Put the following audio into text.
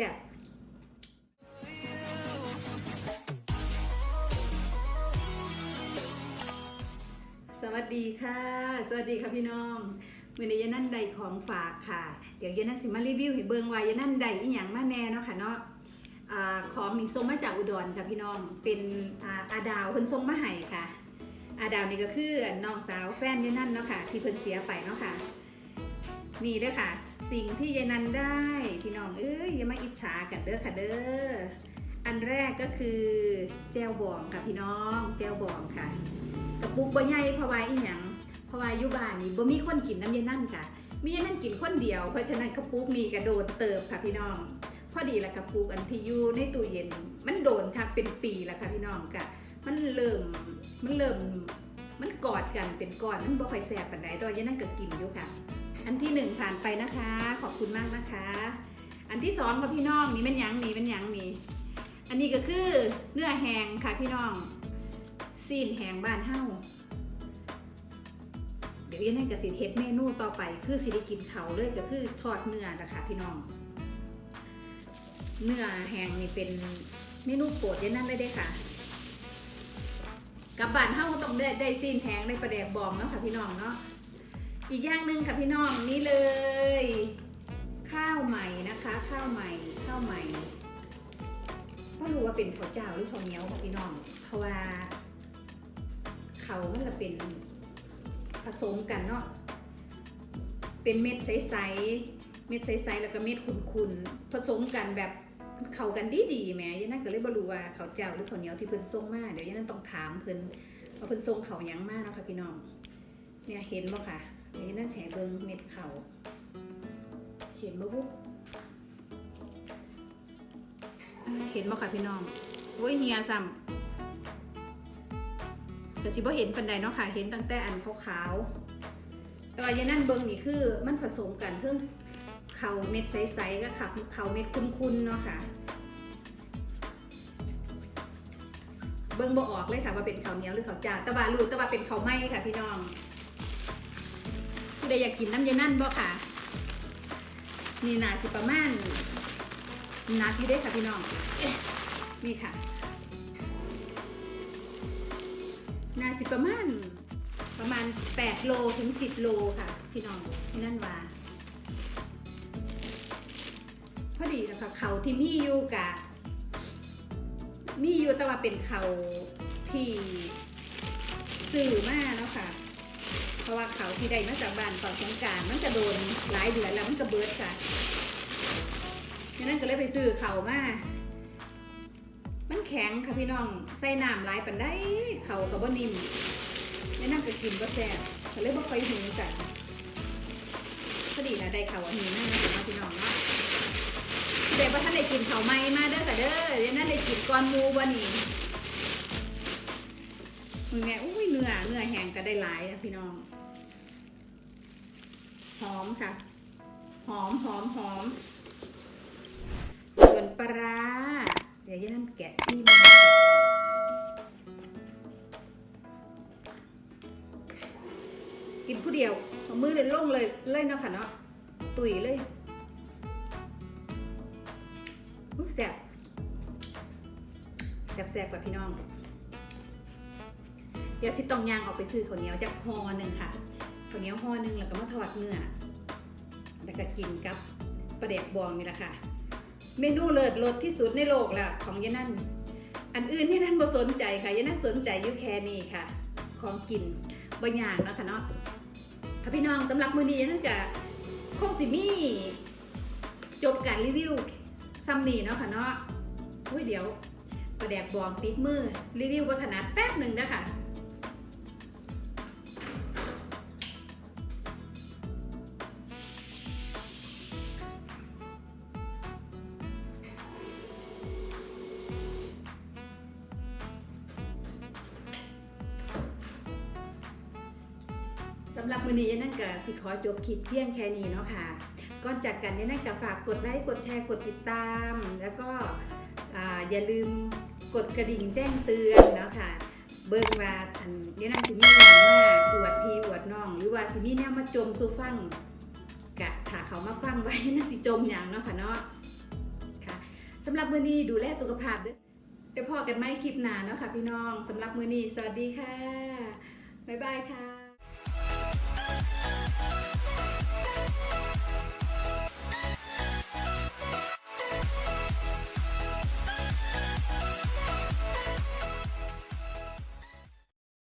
ซ่บสวัสดีค่ะ สวัสดีค่ะพี่น้องมื่อนี้ยนั่นใดของฝากค่ะ เดี๋ยวยนั่นสิมารีวิวให้เบิงว่ายยนั่นใดอีหยังมาแน่เนาะค่ะเนาะอของนี่ส่งมาจากอุดรค่ะพี่น้อง เป็นอาดาวเพิ่นส่งมาให้ค่ะ อาดาวนี่ก็คือน้องสาวแฟนยายนั่นเนาะค่ะที่เพิ่นเสียไปเนาะค่ะ นี่เด้อค่ะ สิ่งที่ยายนันได้ พี่น้องเอ้ยอย่ามาอิจฉากันเด้อค่ะเด้อ อันแรกก็คือแจวบองค่ะพี่น้องแจวบองค่ะ กระปุกบ่ใหญ่เพราะว่าอีหยังเพราะว่าอยู่บ้านนี่บ่มีคนกินน้ำยายนั่นค่ะ มียายนั่นกินคนเดียว เพราะฉะนั้นกระปุกนี่กระโดดเติบค่ะพี่น้อง พอดีละกระปุกอันที่อยู่ในตู้เย็น มันโดนค่ะเป็นปีแล้วค่ะพี่น้องกะมันเริ่มมันเริ่มมันกอดกันเป็นก้อนมันบ่ค่อยแสบปานใดแตอนยายนั่นก็กินอยู่ค่ะ อันที่หนึ่งผ่านไปนะคะ ขอบคุณมากนะคะ อันที่สองค่ะพี่น้องนี่เป็นหยังนี่เป็นหยังนี่อันนี้ก็คือเนื้อแห้งค่ะพี่น้องซีนแหงบ้านเฮาเดี๋ยวยันให้กสิเทสเมนูต่อไป คือสิได้กินเขาเลยก็คือทอดเนื้อนะคะพี่น้อง เนื้อแหงนี่เป็นเมนูโปรดยันนั่นเลยเด้อค่ะกับบ้านเฮาต้องได้ได้ซีนแหงได้ประแดกบองเนาะค่ะพี่น้องเนาะ อีกอย่างหนึ่งค่ะพี่น้องนี่เลย ข้าวใหม่นะคะ ข้าวใหม่ข้าวใหม่ก็รู้ว่าเป็นข้าวเจ้าหรือข้าวเหนียวค่ะพี่น้องเพราะว่าเขามันละเป็นผสมกันเนาะเป็นเม็ดใสๆเม็ดใสๆแล้วก็เม็ดขุ่นๆผสมกันแบบเข้ากันดีๆแหมยันนั่นก็เลยบรู้ว่าเขาเจ้าหรือข้าวเหนียวที่เพิ่นส่งมาเดี๋ยวยันนั่นต้องถามเพิ่นว่าเพิ่นส่งเขายังมาเนาะค่ะพี่น้องเนี่ยเห็นบ่ค่ะ เดี๋ยวนั่นแฉเบิงเม็ดเขาเห็นบ่บุ๊บเห็นบ่ค่ะพี่น้องโอ้ยเฮียซ้ำแต่ที่บ่เห็นปันใดเนาะค่ะ เห็นตั้งแต่อันขาวๆแต่ว่าอยานั่นเบิงนี่คือมันผสมกันเพิ่งเขาเม็ดใสๆกับขับเขาเม็ดคุ้นๆเนาะค่ะเบิ่งบ่ออกเลยค่ะว่าเป็นข้าวเหนียวหรือข้าวจ้าต่ว่ารูต่ว่าเป็นข้าวไหมค่ะพี่น้อง ใดอยากกินน้ำเย็นนั่นบ่ค่ะ นี่นาสิประมาณนัดอยู่เด้ค่ะพี่น้อง นี่ค่ะ นาสิประมาณประมาณ 8 โลถึง 10 โลค่ะ พี่น้องที่นั่นว่าพอดีนะคะเขาที่มีอยู่กะ มีอยู่แต่ว่าเป็นเขาที่สื่อมากเนาะค่ะ เพราะว่าเขาที่ได้มาจากบ้านตอนสงการมันจะโดนหลายเดือนแล้วมันก็เบิดค่ะดังนั้นก็เลยไปซื้อเขามามันแข็งค่ะพี่น้องใส่น้ำหลายปันได้เขากับบ่นิ่มดังนั้นก็กินบ่แซ่บก็เลยบ่ค่อยหูกันพอดีนะได้เขาอันนี้มากนะคะพี่น้องเนาะเด็กว่าท่านได้กินเขาไหม้มาเด้อค่ะเด้อเดี๋ยวนั้นได้กินก้อนมูบ่นี่ มึงแม่อุ้ยเนื้อเนื้อแห้งก็ได้หลายนะพี่น้องหอมค่ะหอมหอมหอมส่วนปลาเดี๋ยวยันนั่นแกะซี่มากินผู้เดียวเอามือเลยลงเลยเลยเนาะค่ะเนาะตุยเลยแซ่บแซ่บแซ่บกับพี่น้อง เดี๋ยวสิต้องยางออกไปซื้อข้าวเหนียวจากห่อหนึ่งค่ะข้าวเหนียวห่อหนึ่งแล้วก็มาทอดเนื้อแล้วก็กินกับปลาเด็กบองนี่แหละค่ะเมนูเลิศรสที่สุดในโลกละของยายนั่น อันอื่นที่นั่นบ่สนใจค่ะยายนั่นสนใจอยู่แค่นี้ค่ะ ของกินบางอย่างเนาะค่ะเนาะค่ะพี่น้องสำหรับมื้อนี้ยายนั่นก็คงสิมี่จบการรีวิวซัมนี่เนาะค่ะเนาะอุ้ยเดี๋ยวประแดกบองติดมือรีวิววัฒนาแป๊บหนึ่งนะคะำหรับมือนี้ยายนั่นก็สิขอจบคลิปเพียงแค่นี้เนาะค่ะ ก่อนจากกันนี่นะก็ฝากกดไลค์กดแชร์กดติดตาม แล้วก็ออย่าลืมกดกระดิ่งแจ้งเตือนเนาะค่ะเบิ่งว่าอันนี่ยนะสิมีอย่างว่าอวดพี่อวดน้อง หรือว่าสิมีแนวมาจมสู่ฟังกะถ้าเขามาฟังไว้น่าสิจมอย่างเนาะค่ะเนาะค่ะสำหรับมือนี้ดูแลสุขภาพเด้อเดี๋ยวพอกันไหมคลิปหนาเนาะค่ะพี่น้องสำหรับมือนี้สวัสดีค่ะ บ๊ายบายค่ะ